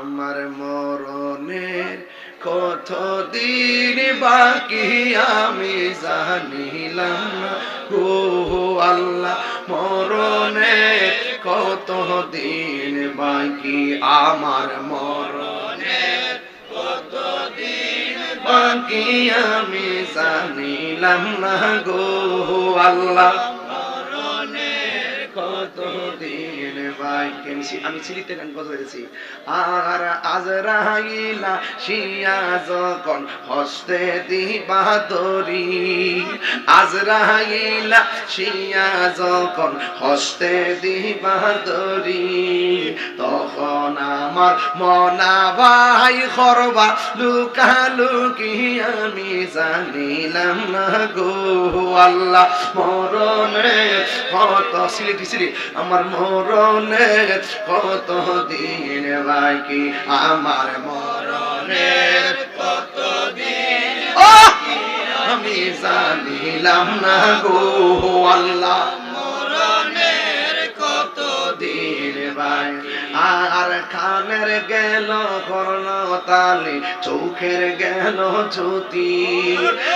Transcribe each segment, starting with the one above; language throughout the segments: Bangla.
আমার মরণের কত দিন বাকি আমি জানিলাম না। গো আল্লাহ, মরণের কত দিন বাকি আমার মরণের কত দিন বাকি আমি জানিলাম না। গো আল্লাহ বাকি আমি সিলিতে গান হয়েছি আর আজরাইলা শিয়া যখন হস্তে দিবা দরি আজরাইলা শিয়া যখন হস্তে দিবা দরি তখন আমার মনা ভাই খরবা লুকা লুকি আমি জানিলাম না গো। আল্লাহ মরণে সিলেটি সিলি আমার মরণে কত দিন বাকি আমার মরণের কত দিন আমি জানিলাম না গো আল্লাহ। কানের গেল কর্ণ তালে চোখের গেল জ্যোতি।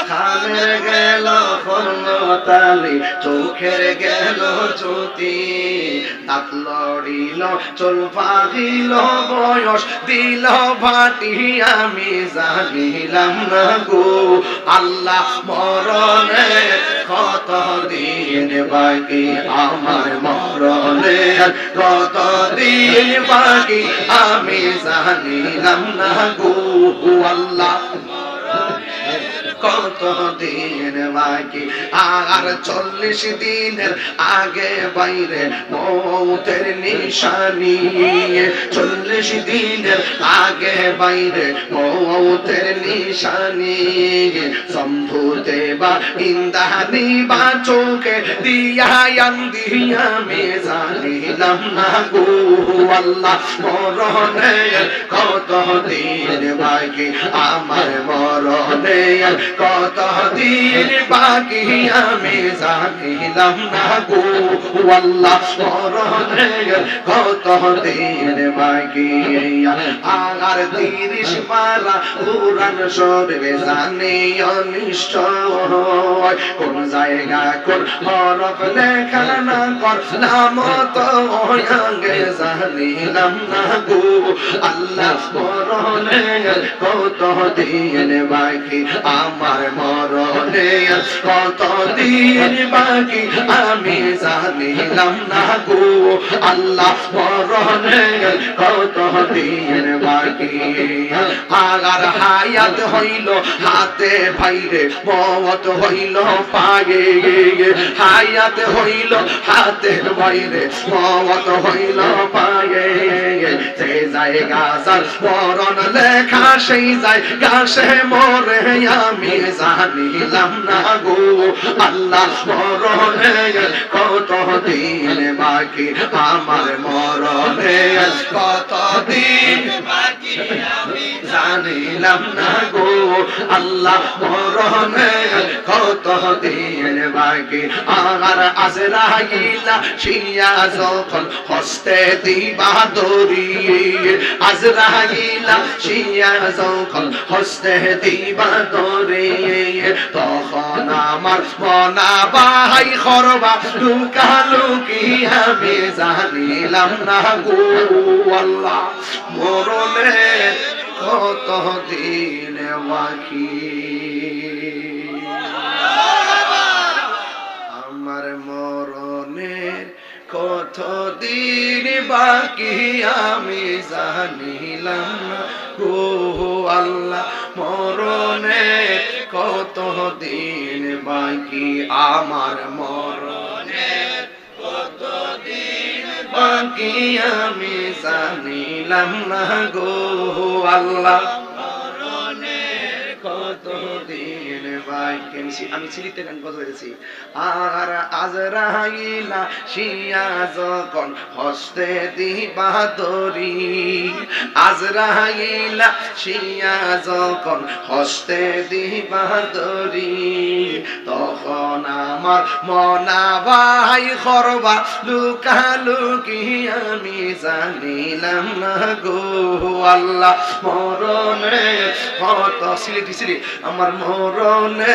কানের গেল কর্ণ তালে চোখের গেল জ্যোতি। দাঁত লড়িল, চল পাহিল, বয়স দিল ভাটি, আমি জানিলাম না গো। আল্লাহ মরণে কত দিন বাকি, আমার মরণে কত দিন বাকি? আমি জানিলাম না গো আল্লাহ। কত দিন বাকি? আর চল্লিশ দিনের আগে বাইরে মৌতের নিশানি। চল্লিশ দিনের আগে বাইরে মৌতের নিশানি। সম্ভুতে বা ইন্দানি বা চোখে দিয়া আন্দি আমি জানিলাম না গো আল্লাহ মরণে কত দিন বাকি? আমার মরণে কত দিন বাকি আমি জানিলাম না গো। আল্লাহ কত দিন বাকি। তিরিশ পারা পুরান জানি কোন জায়গা, কোন হরফ লেখা না কর, নাম তো আগে জানিলাম না গো। আল্লাহ মরণে কত দিন বাকি, আমার মরণে কত দিন বাকি আমি জানিলাম না গো। আল্লাহ মরণে কত দিন বাকি? আগার হায়াত হইল, হাতে ভাইরে মত হইল পায়ে হায়াত হইল, হাতে বাইরে মত হইল পায়ে সে জায়গা সার মরণ লেখা, সেই জায়গা সে মরে, আমি জানিলাম না গো আল্লাহ স্মরণে কত দিন বাকি আমার মরণে। কত দিন বাকি আমি জানিলাম না গো, আল্লাহ মরণে কত দিন বাকি। আমার আজরাইলা শিয়া যখন হস্তে দিবা দরি আজরাইলা শিয়া যখন হস্তে দিবা দরি তখন আমার মনা বাহাই খরবা লুকা লুকি আমি জানিলাম না গো, আল্লাহ মরণে কত দিন বাকি আমার মরণের কত দিন বাকি আমি জানিলাম না। গো আল্লাহ, মরণের কত দিন বাকি আমার মরণের বাকি আমি জানিলাম না গো আল্লাহ। বাকি আমি সিলিতে গান হয়েছি আর শিয়া যখন হস্তে দিবা দরি শিয়া যখন হস্তে দিবা দরি তখন আমার মনা ভাই খরবা লুকা লুকি, আমি জানিলাম না গো আল্লাহ, মরণে কত সিলি আমার মরণে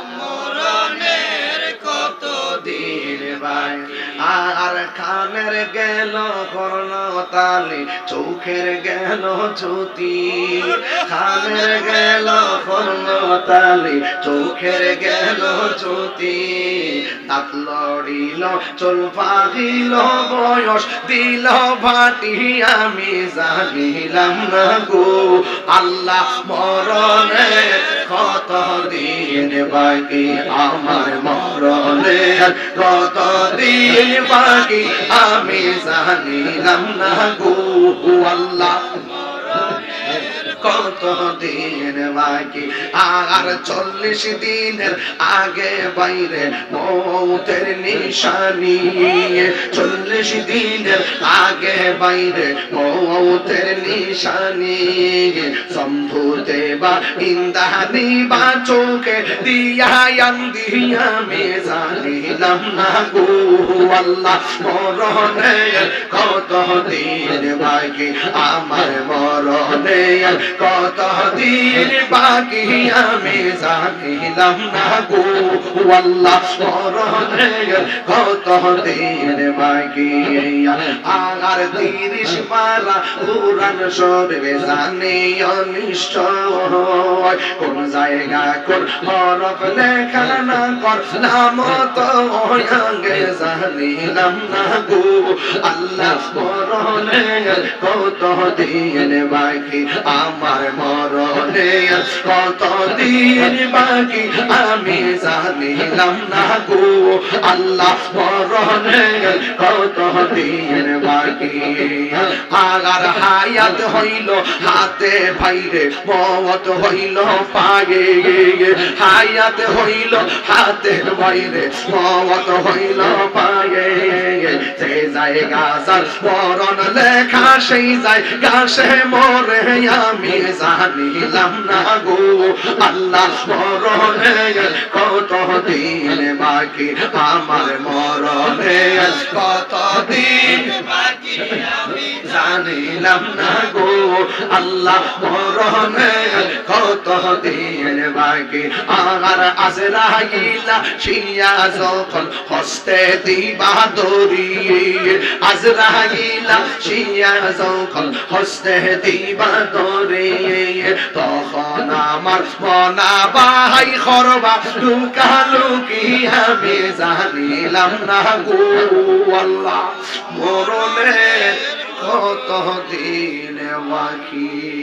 কানের গেল কর্ণ তালি চোখের গেল জ্যোতি। কানের গেল কর্ণ তালি চোখের গেল জ্যোতি। দাঁত লড়িল, চল পাহিল বয়স দিল ভাটি, আমি জানিলাম না গো। আল্লাহ মরণে কত দিন বাকি, আমার মরণে কত দিন বাকি। আমি জানিলাম না গো আল্লাহ। কত দিন বাকি? আর চল্লিশ দিনের আগে বাইরে মৌতের নিশানি। চল্লিশ দিনের আগে বাইরে মৌতের নিশানি। সম্ভুতে বা ইন্দানি বা চোখে দিয়া মে জানিলাম না গো আল্লাহ। মরণে কত দিন বাকি? আমার মরণে কত দিন বাকি আমি জানিলাম না গো। আল্লাহ মরণে কত দিন বাকি? আর তিরিশ মালা পুরান সরবে জানি অনিষ্ট হয়। কোন জায়গা কোন হরফ না করলাম তো আগে জানিলাম না গো। আল্লাহ কত দিন বাকি, আমার কত দিন বাকি, আমি জানিলাম না গো। আল্লাহ মরণে কত দিন বাকি। আগার হায়াত হইল, হাতে ভাইরে মত হইল পাগে হইল, হাতে বাইরে মত হইল পাগে যে লেখা, সেই জায়গা মরে, আমি জানিলাম না গো। আল্লাহ মরণে কত দিন বাকি, আমার মরণে কত দিন বাকি জানিলাম না গো, আল্লাহ মরণে কত দিন বাকি। আমার আজরাইলা শিয়া যখন হস্তে দিবা দরি আজরাইলা শিয়া যখন হস্তে দিবা দরি তখন আমার মনা বাহাই খরবা লুকা লুকি আমি জানিলাম না গো, আল্লাহ মরণে কত দিন বাকি।